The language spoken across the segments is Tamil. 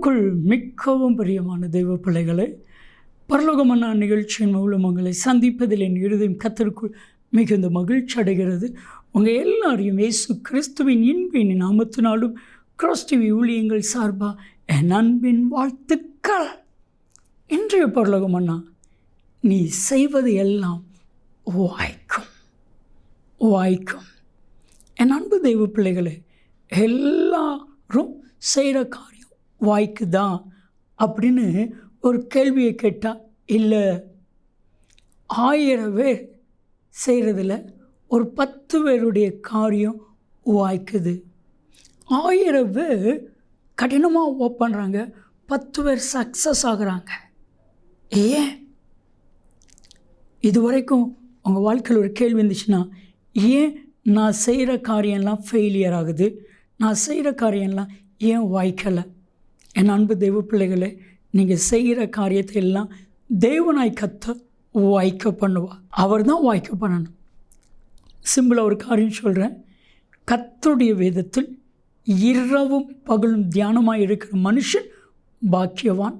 கிறிஸ்துவுக்குள் மிகவும் பிரியமான தெய்வ பிள்ளைகளை பரலோகமன்னா நிகழ்ச்சியின் மூலம் உங்களை சந்திப்பதில் என் இருதயம் கத்தருக்குள் மிகுந்த மகிழ்ச்சி அடைகிறது. உங்கள் எல்லாரையும் இயேசு கிறிஸ்துவின் இன்பின் நாமத்தினாலும் கிராஸ் டிவி ஊழியங்கள் சார்பாக என் அன்பின் வாழ்த்துக்கள். இன்றைய பரலோகமன்னா நீ செய்வது எல்லாம் வாய்க்கும் வாய்க்கும் என் அன்பு தெய்வ பிள்ளைகளை எல்லாரும் செய்கிற காரியம் வாய்க்குதா? அப்படின்னு ஒரு கேள்வியை கேட்டால் இல்லை ஆயிரம் பேர் செய்கிறதுல ஒரு பத்து பேருடைய காரியம் வாய்க்குது. ஆயிரம் பேர் கடினமாக ஒர்க் பண்ணுறாங்க பத்து பேர் சக்ஸஸ் ஆகுறாங்க. ஏன்? இது வரைக்கும் உங்கள் வாழ்க்கையில் ஒரு கேள்வி இருந்துச்சுன்னா ஏன் நான் செய்கிற காரியம்லாம் ஃபெயிலியர் ஆகுது? நான் செய்கிற காரியம்லாம் ஏன் வாய்க்கலை? என் அன்பு தெய்வ பிள்ளைகளே நீங்கள் செய்கிற காரியத்தை எல்லாம் தேவனாய் கத்த வாய்க்க பண்ணுவா அவர் தான் வாய்க்க பண்ணணும். சிம்பிளாக ஒரு காரியம் சொல்கிறேன் கத்தருடைய வேதத்தில் இரவும் பகலும் தியானமாக இருக்கிற மனுஷன் பாக்கியவான்.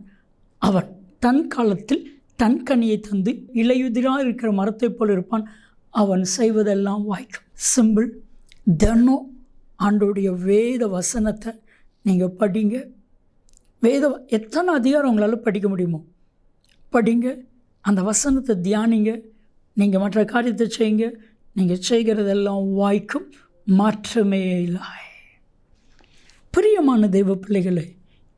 அவன் தன் காலத்தில் தன் கனியை தந்து இலையுதிராக இருக்கிற மரத்தைப் போல் இருப்பான். அவன் செய்வதெல்லாம் வாய்க்கும். சிம்பிள் தினம் ஆண்டோடைய வேத வசனத்தை நீங்கள் படிங்க. வேத எத்தனை அதிகாரம் உங்களால் படிக்க முடியுமோ? படிங்க அந்த வசனத்தை தியானிங்க நீங்கள் மற்ற காரியத்தை செய்யுங்க நீங்கள் செய்கிறதெல்லாம் வாய்க்கும் மாற்றமே இல்லை. பிரியமான தெய்வ பிள்ளைகளே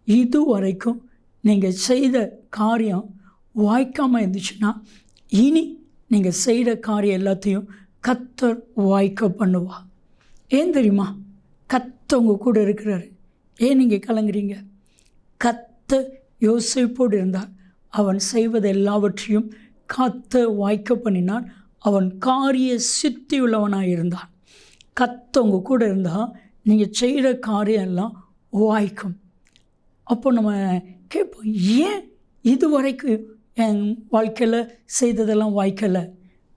இது வரைக்கும் நீங்கள் செய்த காரியம் வாய்க்காமல் இருந்துச்சுன்னா இனி நீங்கள் செய்கிற காரியம் எல்லாத்தையும் கத்தர் வாய்க்க பண்ணுவா ஏன் தெரியுமா? கத்த உங்கள் கூட இருக்கிறாரு. ஏன் நீங்கள் கலங்குறீங்க கத்த யோசிப்போடு இருந்தார். அவன் செய்வது எல்லாவற்றையும் கத்த வாய்க்க பண்ணினான் அவன் காரிய சித்தி உள்ளவனாக இருந்தான். கத்த உங்கள் கூட இருந்தால் நீங்கள் செய்கிற காரியம் எல்லாம் வாய்க்கும். அப்போ நம்ம கேட்போம் ஏன் இது வரைக்கும் என் வாழ்க்கையில் செய்ததெல்லாம் வாய்க்கலை?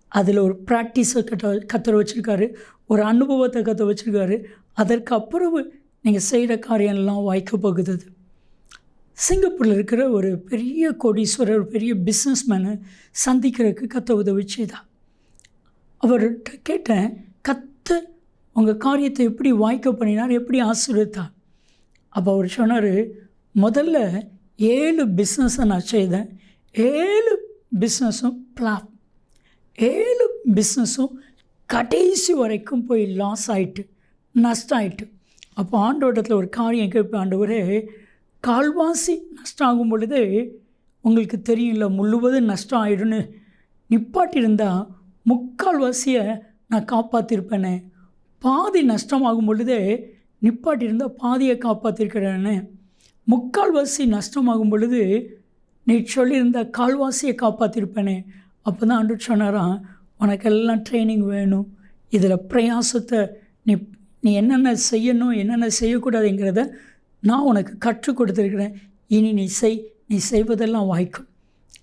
அதில் ஒரு ப்ராக்டிஸை கட்ட கத்துற வச்சுருக்காரு. ஒரு அனுபவத்தை கற்று வச்சுருக்காரு. அதற்கு அப்புறம் நீங்கள் செய்கிற காரியம்லாம் வாய்க்க போகுது சிங்கப்பூரில் இருக்கிற ஒரு பெரிய கோடீஸ்வரர் ஒரு பெரிய பிஸ்னஸ் மேனை சந்திக்கிறதுக்கு கத்த உதவி தான் அவர்கிட்ட கேட்டேன் கத்த உங்கள் காரியத்தை எப்படி வாய்க்க பண்ணினார் எப்படி ஆசீர்வதித்தார் அப்போ அவர் சொன்னார் முதல்ல ஏழு பிஸ்னஸை நான் செய்தேன். ஏழு பிஸ்னஸும் பிளாப் ஏழு பிஸ்னஸும் கடைசி வரைக்கும் போய் லாஸ் ஆகிட்டு நஷ்டம் ஆயிட்டு அப்போ ஆண்டோட்டத்தில் ஒரு காரியம் கேட்பேன் ஆண்டவரே கால்வாசி நஷ்டம் ஆகும் பொழுது உங்களுக்கு தெரியும்ல முழுவதும் நஷ்டம் ஆகிடும்னு நிப்பாட்டியிருந்தால் முக்கால்வாசியை நான் காப்பாற்றிருப்பேனே பாதி நஷ்டமாகும் பொழுது நிப்பாட்டியிருந்தால் பாதியை காப்பாற்றிருக்கிறேன்னு முக்கால்வாசி நஷ்டமாகும் பொழுது நீ சொல்லியிருந்த கால்வாசியை காப்பாற்றிருப்பேனே அப்போ தான் அன்று சொன்னாராம் உனக்கெல்லாம் ட்ரைனிங் வேணும். இதில் பிரயாசத்தை நீ நீ என்னென்ன செய்யணும் என்னென்ன செய்யக்கூடாதுங்கிறத நான் உனக்கு கற்றுக் கொடுத்துருக்கிறேன். இனி நீ செய் நீ செய்வதெல்லாம் வாய்க்கும்.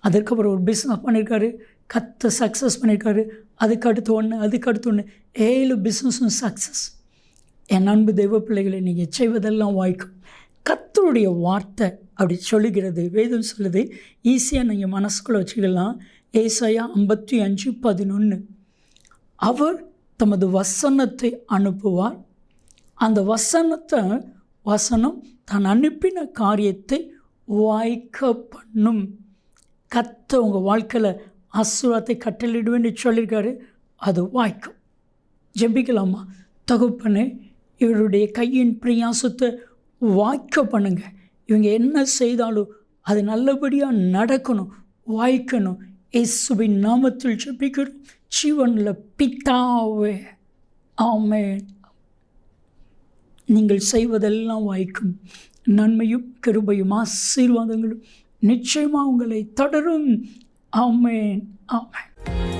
அதுக்கப்புறம் ஒரு பிஸ்னஸ் பண்ணியிருக்காரு கத்த சக்ஸஸ் பண்ணியிருக்காரு அதுக்கு அடுத்து ஒன்று அதுக்கு அடுத்து ஒன்று ஏழு பிஸ்னஸும் சக்ஸஸ் என் அன்பு தெய்வ பிள்ளைகளை நீங்கள் செய்வதெல்லாம் வாய்க்கும். கத்தருடைய வார்த்தை அப்படி சொல்லுகிறது வேதம் சொல்லுது. ஈஸியாக நீங்கள் மனசுக்குள்ளே வச்சுக்கலாம். ஏசாயா ஐம்பத்தி அஞ்சு பதினொன்று அவர் தமது வசனத்தை அனுப்புவார். அந்த வசனத்தை வசனம் தான் அனுப்பின காரியத்தை வாய்க்க பண்ணும் கத்த உங்கள் வாழ்க்கையில் அசுரத்தை கட்டளிடுவேன்னு சொல்லியிருக்காரு. அது வாய்க்கும். ஜெபிக்கலாமா? தகுப்பனே இவருடைய கையின் பிரியாசத்தை வாய்க்க பண்ணுங்க இவங்க என்ன செய்தாலும் அது நல்லபடியாக நடக்கணும் வாய்க்கணும். இயேசுவின் நாமத்தில் ஜெபிக்கிறோம். ஜீவனில் பித்தாவே ஆமேன். நீங்கள் செய்வதெல்லாம் வாய்க்கும். நன்மையும் கிருபையும் ஆசீர்வாதங்களும் நிச்சயமாக உங்களை தொடரும். ஆமேன். ஆமேன்.